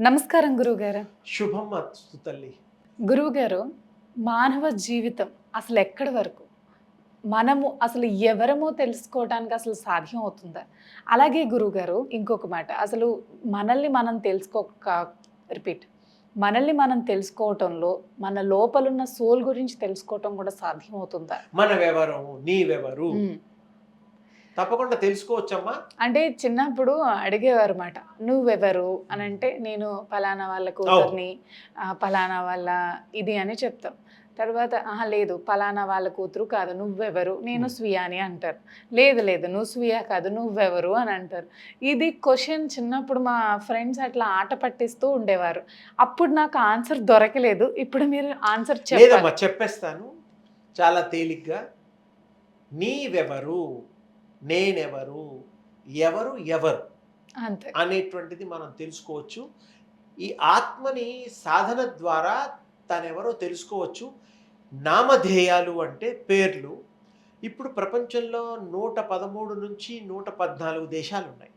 నమస్కారం గురువుగారు. శుభం తల్లి. గురువుగారు మానవ జీవితం అసలు ఎక్కడి వరకు? మనము అసలు ఎవరమో తెలుసుకోవడానికి అసలు సాధ్యం అవుతుందా? అలాగే గురువుగారు ఇంకొక మాట. అసలు మనల్ని మనం తెలుసుకోక రిపీట్. మనల్ని మనం తెలుసుకోవటంలో మన లోపలున్న సోల్ గురించి తెలుసుకోవటం కూడా సాధ్యం అవుతుందా? మనవెవరు నీవెవరు మ్మ్. తప్పకుండా తెలుసుకోవచ్చమ్మా. అంటే చిన్నప్పుడు అడిగేవారు మాట నువ్వెవరు? అని అంటే నేను పలానా వాళ్ళ కూతుర్ని పలానా వాళ్ళ ఇది అని చెప్తాం. తర్వాత ఆహా లేదు పలానా వాళ్ళ కూతురు కాదు నువ్వెవరు? నేను. స్వీయ అని అంటారు. లేదు లేదు నువ్వు స్వీయ కాదు నువ్వెవరు? అని అంటారు. ఇది క్వశ్చన్ చిన్నప్పుడు మా ఫ్రెండ్స్ అట్లా ఆట పట్టిస్తూ ఉండేవారు. అప్పుడు నాకు ఆన్సర్ దొరకలేదు. ఇప్పుడు మీరు ఆన్సర్ చెప్పేస్తాను. చాలా తేలిగ్గా. నీవెవరు? నేనెవరు? ఎవరు ఎవరు? అనేటువంటిది మనం తెలుసుకోవచ్చు. ఈ ఆత్మని సాధన ద్వారా తనెవరో తెలుసుకోవచ్చు. నామధేయాలు అంటే పేర్లు. ఇప్పుడు ప్రపంచంలో నూట పదమూడు నుంచి నూట పద్నాలుగు దేశాలు ఉన్నాయి.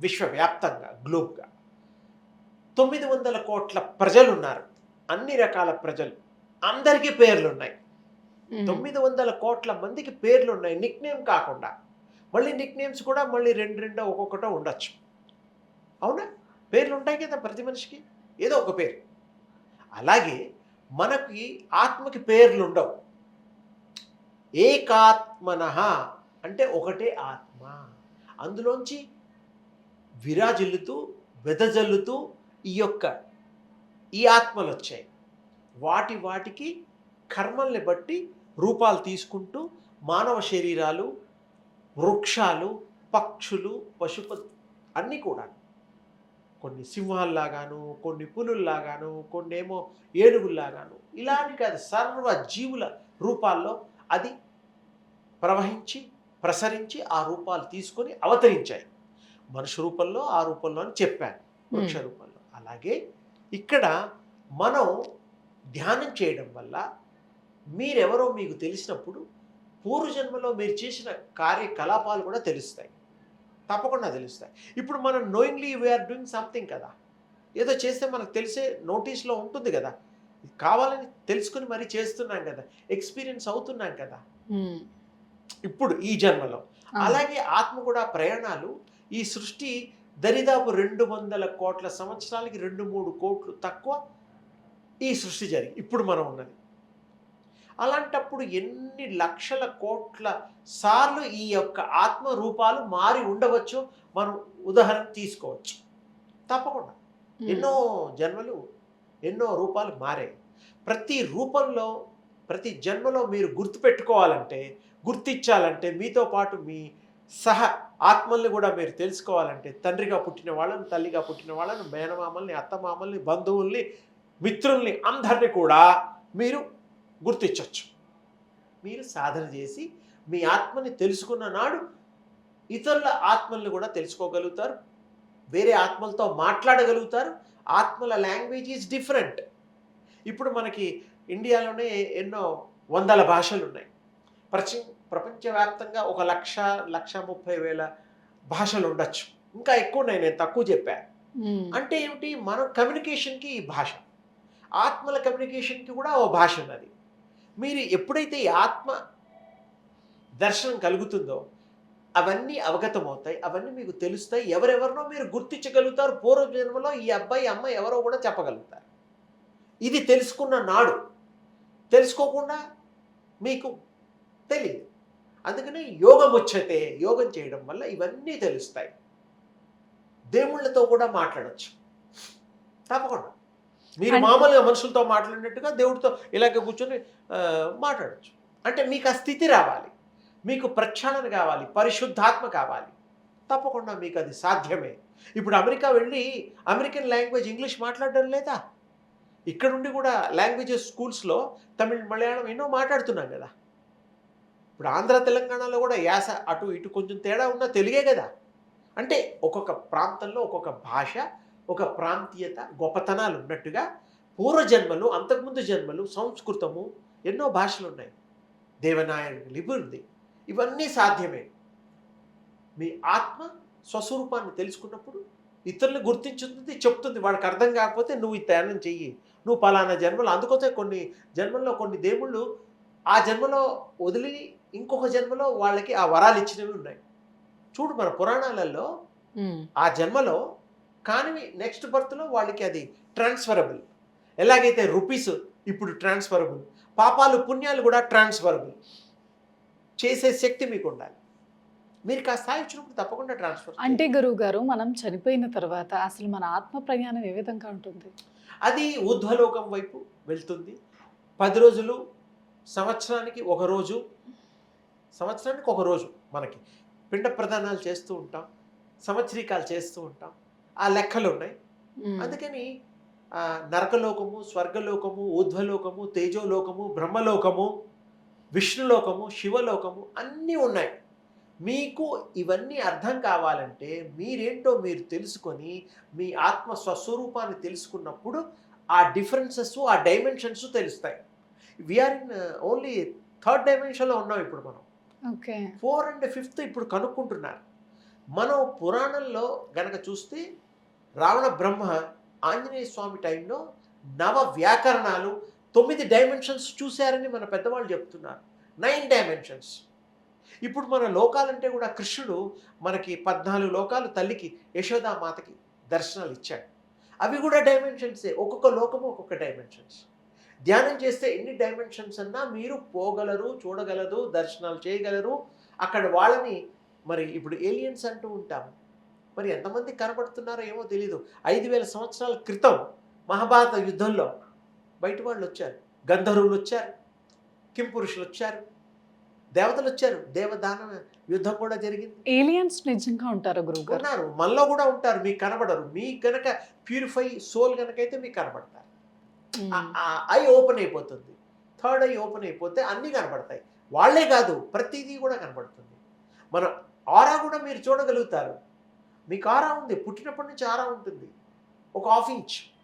విశ్వవ్యాప్తంగా గ్లోబ్గా. తొమ్మిది వందల కోట్ల ప్రజలు ఉన్నారు అన్ని రకాల ప్రజలు. అందరికీ పేర్లు ఉన్నాయి. తొమ్మిది వందల కోట్ల మందికి పేర్లు ఉన్నాయి నిక్ నేమ్ కాకుండా. మళ్ళీ నిక్ నేమ్స్ కూడా మళ్ళీ రెండు రెండో ఒక్కొక్కటో ఉండొచ్చు. అవునా? పేర్లు ఉంటాయి కదా ప్రతి మనిషికి. ఏదో ఒక పేరు. అలాగే మనకి ఆత్మకి పేర్లు ఉండవు ఏకాత్మన అంటే ఒకటే ఆత్మ. అందులోంచి విరాజిల్లుతూ వెదజల్లుతూ ఈ యొక్క ఈ ఆత్మలు వచ్చాయి వాటి వాటికి కర్మల్ని బట్టి రూపాలు తీసుకుంటూ మానవ శరీరాలు వృక్షాలు పక్షులు పశుప అన్నీ కూడా. కొన్ని సింహాల్లాగాను కొన్ని పులుల్లాగాను కొన్ని ఏమో ఏనుగుల్లాగాను. ఇలాంటి కాదు సర్వ జీవుల రూపాల్లో అది ప్రవహించి ప్రసరించి ఆ రూపాలు తీసుకొని అవతరించాయి. మనుషు రూపంలో ఆ రూపంలో అని చెప్పాను. వృక్ష రూపంలో. అలాగే ఇక్కడ మనం ధ్యానం చేయడం వల్ల మీరెవరో మీకు తెలిసినప్పుడు పూర్వజన్మలో మీరు చేసిన కార్యకలాపాలు కూడా తెలుస్తాయి. తప్పకుండా తెలుస్తాయి. ఇప్పుడు మనం నోయింగ్లీ వీఆర్ డూయింగ్ సంథింగ్ కదా. ఏదో చేస్తే మనకు తెలిసే నోటీస్లో ఉంటుంది కదా. కావాలని తెలుసుకుని మరీ చేస్తున్నాం కదా. ఎక్స్పీరియన్స్ అవుతున్నాం కదా. ఇప్పుడు ఈ జన్మలో. అలాగే ఆత్మ కూడా ప్రయాణాలు ఈ సృష్టి దరిదాపు రెండు వందల కోట్ల సంవత్సరాలకి రెండు మూడు కోట్లు తక్కువ ఈ సృష్టి జరిగి ఇప్పుడు మనం ఉన్నది. అలాంటప్పుడు ఎన్ని లక్షల కోట్ల సార్లు ఈ యొక్క ఆత్మ రూపాలు మారి ఉండవచ్చో? మనం ఉదాహరణ తీసుకోవచ్చు. తప్పకుండా. ఎన్నో జన్మలు ఎన్నో రూపాలు మారాయి. ప్రతి రూపంలో ప్రతి జన్మలో మీరు గుర్తుపెట్టుకోవాలంటే గుర్తించాలంటే మీతో పాటు మీ సహ ఆత్మల్ని కూడా మీరు తెలుసుకోవాలంటే తండ్రిగా పుట్టిన వాళ్ళని తల్లిగా పుట్టిన వాళ్ళని మేనమామల్ని అత్తమామల్ని బంధువుల్ని మిత్రుల్ని అందరినీ కూడా మీరు గుర్తించవచ్చు. మీరు సాధన చేసి మీ ఆత్మని తెలుసుకున్న నాడు ఇతరుల ఆత్మల్ని కూడా తెలుసుకోగలుగుతారు. వేరే ఆత్మలతో మాట్లాడగలుగుతారు. ఆత్మల లాంగ్వేజ్ ఈజ్ డిఫరెంట్. ఇప్పుడు మనకి ఇండియాలోనే ఎన్నో వందల భాషలు ఉన్నాయి ప్రచ ప్రపంచవ్యాప్తంగా ఒక లక్ష లక్ష ముప్పై వేల భాషలు ఉండొచ్చు. ఇంకా ఎక్కువ ఉన్నాయి నేను తక్కువ చెప్పాను. అంటే ఏమిటి? మన కమ్యూనికేషన్కి ఈ భాష. ఆత్మల కమ్యూనికేషన్కి కూడా ఓ భాష ఉన్నది. మీరు ఎప్పుడైతే ఈ ఆత్మ దర్శనం కలుగుతుందో అవన్నీ అవగతమవుతాయి అవన్నీ మీకు తెలుస్తాయి ఎవరెవరినో మీరు గుర్తించగలుగుతారు పూర్వజన్మలో ఈ అబ్బాయి అమ్మాయి ఎవరో కూడా చెప్పగలుగుతారు. ఇది తెలుసుకున్న నాడు తెలుసుకోకుండా మీకు తెలియదు అందుకని యోగం వచ్చతే యోగం చేయడం వల్ల ఇవన్నీ తెలుస్తాయి. దేవుళ్ళతో కూడా మాట్లాడచ్చు. తప్పకుండా. మీరు మామూలుగా మనుషులతో మాట్లాడినట్టుగా దేవుడితో ఇలాగ కూర్చొని మాట్లాడొచ్చు. అంటే మీకు ఆ స్థితి రావాలి. మీకు ప్రక్షాళన కావాలి. పరిశుద్ధాత్మ కావాలి. తప్పకుండా మీకు అది సాధ్యమే. ఇప్పుడు అమెరికా వెళ్ళి అమెరికన్ లాంగ్వేజ్ ఇంగ్లీష్ మాట్లాడడం లేదా? ఇక్కడుండి కూడా లాంగ్వేజెస్ స్కూల్స్లో తమిళ్ మలయాళం ఎన్నో మాట్లాడుతున్నాం కదా. ఇప్పుడు ఆంధ్ర తెలంగాణలో కూడా యాస అటు ఇటు కొంచెం తేడా ఉన్నా తెలుగే కదా. అంటే ఒక్కొక్క ప్రాంతంలో ఒక్కొక్క భాష ఒక ప్రాంతీయత గొప్పతనాలు ఉన్నట్టుగా పూర్వజన్మలు అంతకుముందు జన్మలు సంస్కృతము ఎన్నో భాషలు ఉన్నాయి. దేవనాయక లిపి ఉంది. ఇవన్నీ సాధ్యమే. మీ ఆత్మ స్వస్వరూపాన్ని తెలుసుకున్నప్పుడు ఇతరులు గుర్తించుతుంది చెప్తుంది. వాడికి అర్థం కాకపోతే నువ్వు ఈ ధ్యానం చెయ్యి. నువ్వు పలానా జన్మలో అందుకోసే కొన్ని జన్మల్లో కొన్ని దేవుళ్ళు ఆ జన్మలో వదిలి ఇంకొక జన్మలో వాళ్ళకి ఆ వరాలు ఇచ్చినవి ఉన్నాయి. చూడు మన పురాణాలలో ఆ జన్మలో కానివి నెక్స్ట్ బర్త్లో వాళ్ళకి అది ట్రాన్స్ఫరబుల్. ఎలాగైతే రూపీస్ ఇప్పుడు ట్రాన్స్ఫరబుల్ పాపాలు పుణ్యాలు కూడా ట్రాన్స్ఫరబుల్. చేసే శక్తి మీకు ఉండాలి. మీరు కాస్త స్థాయి వచ్చినప్పుడు తప్పకుండా ట్రాన్స్ఫర్ అంటే గురువు గారు మనం చనిపోయిన తర్వాత అసలు మన ఆత్మ ప్రయాణం ఏ విధంగా ఉంటుంది? అది ఊర్ధ్వలోకం వైపు వెళ్తుంది. పది రోజులు సంవత్సరానికి ఒక రోజు సంవత్సరానికి ఒక రోజు మనకి పిండ ప్రదానాలు చేస్తూ ఉంటాం సంవత్సరీకాలు చేస్తూ ఉంటాం. ఆ లెక్కలు ఉన్నాయి అందుకని నరకలోకము స్వర్గలోకము ఊర్ధ్వలోకము తేజోలోకము బ్రహ్మలోకము విష్ణులోకము శివలోకము అన్నీ ఉన్నాయి. మీకు ఇవన్నీ అర్థం కావాలంటే మీరేంటో మీరు తెలుసుకొని మీ ఆత్మ స్వస్వరూపాన్ని తెలుసుకున్నప్పుడు ఆ డిఫరెన్సెస్ ఆ డైమెన్షన్స్ తెలుస్తాయి. We are in only third డైమెన్షన్లో ఉన్నాం ఇప్పుడు మనం. ఓకే. ఫోర్ అండ్ ఫిఫ్త్ ఇప్పుడు కనుక్కుంటున్నారు. మనం పురాణంలో గనక చూస్తే రావణ బ్రహ్మ ఆంజనేయ స్వామి టైంలో నవ వ్యాకరణాలు తొమ్మిది డైమెన్షన్స్ చూశారని మన పెద్దవాళ్ళు చెప్తున్నారు. Nine dimensions. ఇప్పుడు మన లోకాలంటే కూడా కృష్ణుడు మనకి పద్నాలుగు లోకాలు తల్లికి యశోదామాతకి దర్శనాలు ఇచ్చాడు. అవి కూడా డైమెన్షన్సే. ఒక్కొక్క లోకము ఒక్కొక్క డైమెన్షన్స్. ధ్యానం చేస్తే ఎన్ని డైమెన్షన్స్ అన్నా మీరు పోగలరు చూడగలరు దర్శనాలు చేయగలరు. అక్కడ వాళ్ళని మరి ఇప్పుడు ఏలియన్స్ అంటూ ఉంటాము మరి ఎంతమంది కనబడుతున్నారో ఏమో తెలియదు ఐదు వేల సంవత్సరాల క్రితం మహాభారత యుద్ధంలో బయట వాళ్ళు వచ్చారు. గంధర్వులు వచ్చారు. కింపురుషులు వచ్చారు. దేవతలు వచ్చారు. దేవదాన యుద్ధం కూడా జరిగింది. ఏలియన్స్ నిజంగా ఉంటారు గురువు గారు? ఉన్నారు. మనలో కూడా ఉంటారు. మీకు కనబడరు. మీ గనక ప్యూరిఫై సోల్ గనకైతే మీకు కనబడతారు. ఐ ఓపెన్ అయిపోతుంది. థర్డ్ ఐ ఓపెన్ అయిపోతే అన్నీ కనబడతాయి. వాళ్ళే కాదు ప్రతిదీ కూడా కనబడుతుంది. మన ఆరా కూడా మీరు చూడగలుగుతారు. మీకు ఆరా ఉంది. పుట్టినప్పటి నుంచి ఆరా ఉంటుంది. ఒక హాఫ్ ఇంచ్.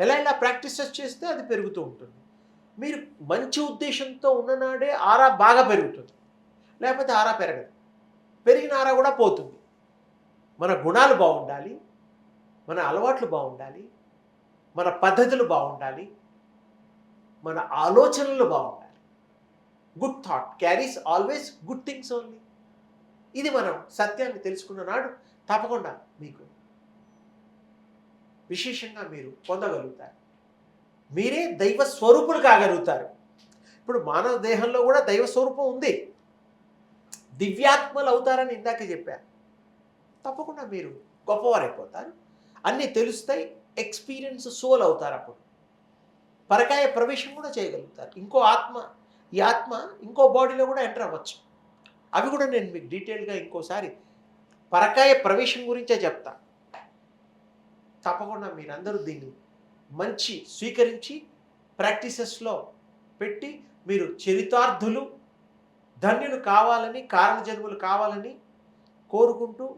ఎలా ఇలా ప్రాక్టీసెస్ చేస్తే అది పెరుగుతూ ఉంటుంది. మీరు మంచి ఉద్దేశంతో ఉన్ననాడే ఆరా బాగా పెరుగుతుంది. లేకపోతే ఆరా పెరగదు. పెరిగిన ఆరా కూడా పోతుంది. మన గుణాలు బాగుండాలి. మన అలవాట్లు బాగుండాలి. మన పద్ధతులు బాగుండాలి. మన ఆలోచనలు బాగుండాలి. Good thought carries always good things only ఇది మనం సత్యాన్ని తెలుసుకున్న నాడు తప్పకుండా మీకు విశేషంగా మీరు పొందగలుగుతారు. మీరే దైవ స్వరూపులు కాగలుగుతారు. ఇప్పుడు మానవ దేహంలో కూడా దైవ స్వరూపం ఉంది. దివ్యాత్మలు అవుతారని ఇందాక చెప్పారు తప్పకుండా మీరు గొప్పవారైపోతారు. అన్నీ తెలుస్తాయి ఎక్స్పీరియన్స్ సోల్ అవుతారు అప్పుడు. పరకాయ ప్రవేశం కూడా చేయగలుగుతారు. ఇంకో ఆత్మ ఈ ఆత్మ ఇంకో బాడీలో కూడా ఎంటర్ అవ్వచ్చు. అవి కూడా నేను మీకు డీటెయిల్గా ఇంకోసారి పరకాయ ప్రవేశం గురించే చెప్తా. తప్పకుండా మీరందరూ దీన్ని మంచి స్వీకరించి ప్రాక్టీసెస్లో పెట్టి మీరు చరితార్థులు ధన్యులు కావాలని కారణజన్ములు కావాలని కోరుకుంటూ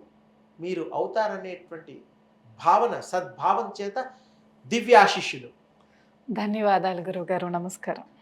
మీరు అవుతారనేటువంటి భావన సద్భావం చేత దివ్యాశిష్యులు. ధన్యవాదాలు గురువుగారు. నమస్కారం.